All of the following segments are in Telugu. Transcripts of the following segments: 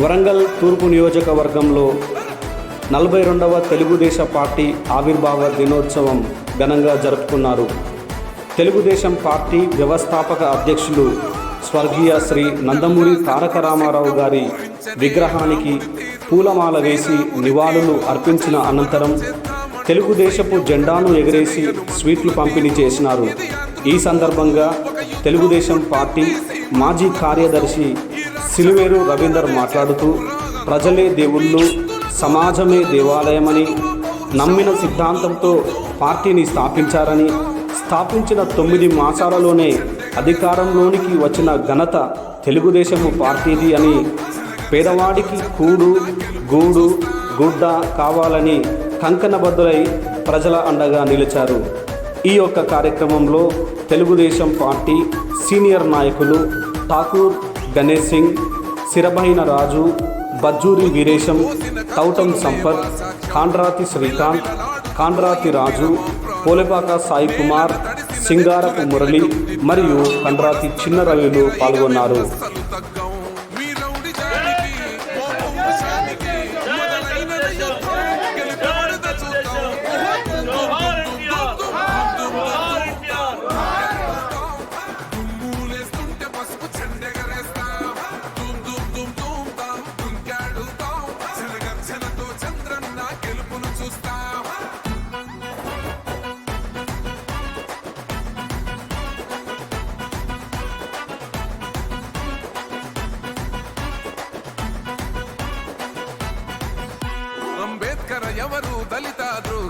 వరంగల్ తూర్పు నియోజకవర్గంలో నలభై రెండవ తెలుగుదేశ పార్టీ ఆవిర్భావ దినోత్సవం ఘనంగా జరుపుకున్నారు. తెలుగుదేశం పార్టీ వ్యవస్థాపక అధ్యక్షులు స్వర్గీయ శ్రీ నందమూరి తారక రామారావు గారి విగ్రహానికి పూలమాల వేసి నివాళులు అర్పించిన అనంతరం తెలుగుదేశపు జెండాను ఎగరేసి స్వీట్లు పంపిణీ చేసినారు. ఈ సందర్భంగా తెలుగుదేశం పార్టీ మాజీ కార్యదర్శి సిలువేరు రవీందర్ మాట్లాడుతూ ప్రజలే దేవుళ్ళు సమాజమే దేవాలయమని నమ్మిన సిద్ధాంతంతో పార్టీని స్థాపించారని స్థాపించిన తొమ్మిది మాసాలలోనే అధికారంలోనికి వచ్చిన ఘనత తెలుగుదేశము పార్టీది అని పేదవాడికి కూడు గూడు గుడ్డ కావాలని కంకణబద్దులై ప్రజల అండగా నిలిచారు. ఈ యొక్క కార్యక్రమంలో తెలుగుదేశం పార్టీ సీనియర్ నాయకులు ఠాకూర్ గణేష్ సింగ్ సిరభైన రాజు బజ్జూరి వీరేశం తౌటం సంపత్ కాండ్రాతి శ్రీకాంత్ కాండ్రాతి రాజు పోలేపాక సాయి కుమార్ సింగారపు మురళి మరియు కండ్రాతి చిన్న రవిలు పాల్గొన్నారు.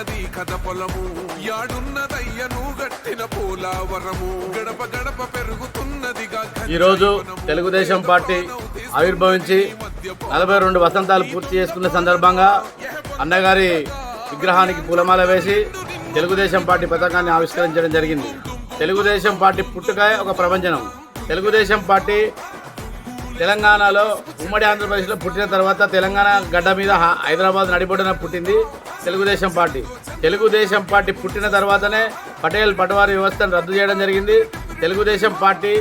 తడుస్తున్నది కథ పొలము. యాడున్నదయ్యను గట్టిన పోలావరము. గడప గడప పెరుగుతున్నదిగా ఈరోజు తెలుగుదేశం పార్టీ ఆవిర్భవించి నలభై రెండు వసంతాలు పూర్తి చేసుకున్న సందర్భంగా అన్నగారి విగ్రహానికి పూలమాల వేసి తెలుగుదేశం పార్టీ పథకాన్ని ఆవిష్కరించడం జరిగింది. తెలుగుదేశం పార్టీ పుట్టుకాయ ఒక ప్రపంచనం తెలుగుదేశం పార్టీ తెలంగాణలో ఉమ్మడి ఆంధ్రప్రదేశ్లో పుట్టిన తర్వాత తెలంగాణ గడ్డ మీద హైదరాబాద్ నడిబొడ్డున పుట్టింది. తెలుగుదేశం పార్టీ. తెలుగుదేశం పార్టీ పుట్టిన తర్వాతనే పటేల్ పటవారి వ్యవస్థను రద్దు చేయడం జరిగింది. తెలుగుదేశం పార్టీ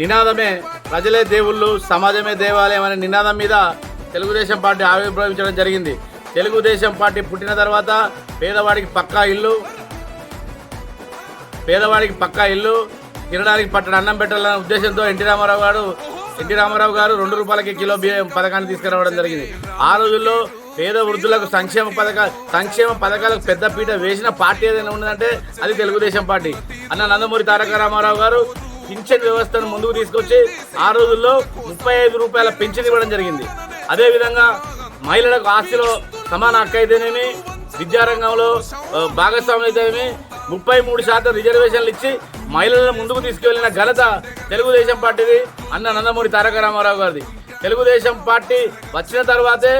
నినాదమే ప్రజలే దేవుళ్ళు సమాజమే దేవాలయం అనే నినాదం మీద తెలుగుదేశం పార్టీ ఆవిర్భవించడం జరిగింది. తెలుగుదేశం పార్టీ పుట్టిన తర్వాత పేదవాడికి పక్కా ఇల్లు పేదవాడికి పక్కా ఇల్లు తినడానికి పట్టణ అన్నం పెట్టాలనే ఉద్దేశంతో ఎన్టీ రామారావు గారు ఎన్టీ రామారావు గారు రెండు రూపాయలకి కిలో బియ్యం పథకాన్ని తీసుకురావడం జరిగింది. ఆ రోజుల్లో పేద వృద్ధులకు సంక్షేమ పథకాలు సంక్షేమ పథకాలకు పెద్ద పీట వేసిన పార్టీ ఏదైనా ఉన్నదంటే అది తెలుగుదేశం పార్టీ. అన్న నందమూరి తారక రామారావు గారు పింఛన్ వ్యవస్థను ముందుకు తీసుకొచ్చి ఆ రోజుల్లో ముప్పై ఐదు రూపాయల పింఛన్ ఇవ్వడం జరిగింది. అదేవిధంగా మహిళలకు ఆస్తిలో సమాన హక్కు అయితేనేమి విద్యారంగంలో ఆ, భాగస్వామ్యం అయితేనేమి ముప్పై మూడు శాతం రిజర్వేషన్లు ఇచ్చి మహిళలను ముందుకు తీసుకువెళ్ళిన ఘనత తెలుగుదేశం పార్టీది అన్న నందమూరి తారక రామారావు గారిది. తెలుగుదేశం పార్టీ వచ్చిన తర్వాతే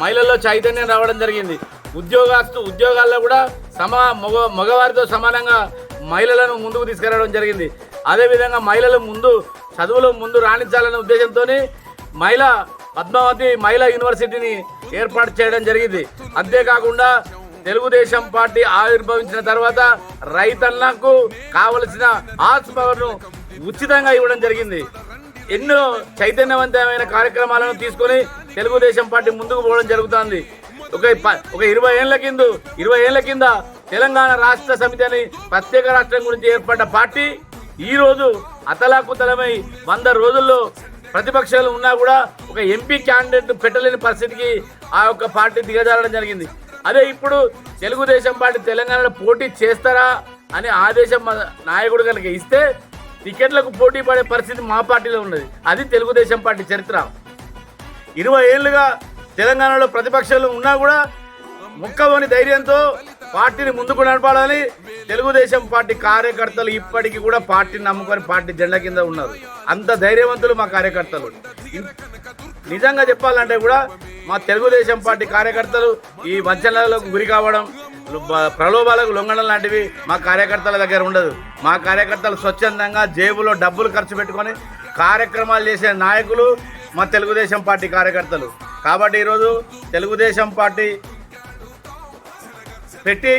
మహిళల్లో చైతన్యం రావడం జరిగింది. ఉద్యోగస్తు ఉద్యోగాల్లో కూడా సమా మగ మగవారితో సమానంగా మహిళలను ముందుకు తీసుకురావడం జరిగింది. అదేవిధంగా మహిళలు ముందు చదువులో ముందు రాణించాలనే ఉద్దేశంతో మహిళ పద్మావతి మహిళా యూనివర్సిటీని ఏర్పాటు చేయడం జరిగింది. అంతేకాకుండా తెలుగుదేశం పార్టీ ఆవిర్భవించిన తర్వాత రైతన్నకు కావలసిన ఆర్ట్స్ ఉచితంగా ఇవ్వడం జరిగింది. ఎన్నో చైతన్యవంతమైన కార్యక్రమాలను తీసుకొని తెలుగుదేశం పార్టీ ముందుకు పోవడం జరుగుతోంది. ఒక ప- ఒక ఇరవై ఏళ్ళ కింద ఇరవై ఏళ్ళ కింద తెలంగాణ రాష్ట్ర సమితి అని ప్రత్యేక రాష్ట్రం గురించి ఏర్పడ్డ పార్టీ ఈరోజు అతలాకుతలమై వంద రోజుల్లో ప్రతిపక్షాలు ఉన్నా కూడా ఒక ఎంపీ క్యాండిడేట్ పెట్టలేని పరిస్థితికి ఆ యొక్క పార్టీ దిగజారడం జరిగింది. అదే ఇప్పుడు తెలుగుదేశం పార్టీ తెలంగాణలో పోటీ చేస్తారా అని ఆదేశం నాయకుడు కనుక ఇస్తే టికెట్లకు పోటీ పడే పరిస్థితి మా పార్టీలో ఉన్నది. అది తెలుగుదేశం పార్టీ చరిత్ర. ఇరవై ఏళ్ళుగా తెలంగాణలో ప్రతిపక్షాలు ఉన్నా కూడా ముక్కలోని ధైర్యంతో పార్టీని ముందుకు నడపాలని తెలుగుదేశం పార్టీ కార్యకర్తలు ఇప్పటికీ కూడా పార్టీని నమ్ముకొని పార్టీ జెండా కింద ఉన్నారు. అంత ధైర్యవంతులు మా కార్యకర్తలు. నిజంగా చెప్పాలంటే కూడా మా తెలుగుదేశం పార్టీ కార్యకర్తలు ఈ వంచనలకు గురి కావడం ప్రలోభాలకు లొంగడం లాంటివి మా కార్యకర్తల దగ్గర ఉండదు. మా కార్యకర్తలు స్వచ్ఛందంగా జేబులో డబ్బులు ఖర్చు పెట్టుకొని కార్యక్రమాలు చేసే నాయకులు మా తెలుగుదేశం పార్టీ కార్యకర్తలు. కాబట్టి ఈరోజు తెలుగుదేశం పార్టీ పెట్టి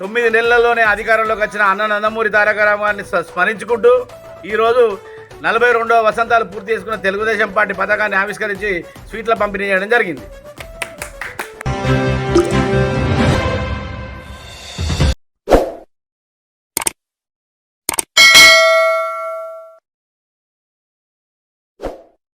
తొమ్మిది నెలల్లోనే అధికారంలోకి వచ్చిన అన్న నందమూరి తారక స్మరించుకుంటూ ఈరోజు నలభై రెండవ వసంతాలు పూర్తి చేసుకున్న తెలుగుదేశం పార్టీ పథకాన్ని ఆవిష్కరించి స్వీట్ల పంపిణీ చేయడం జరిగింది.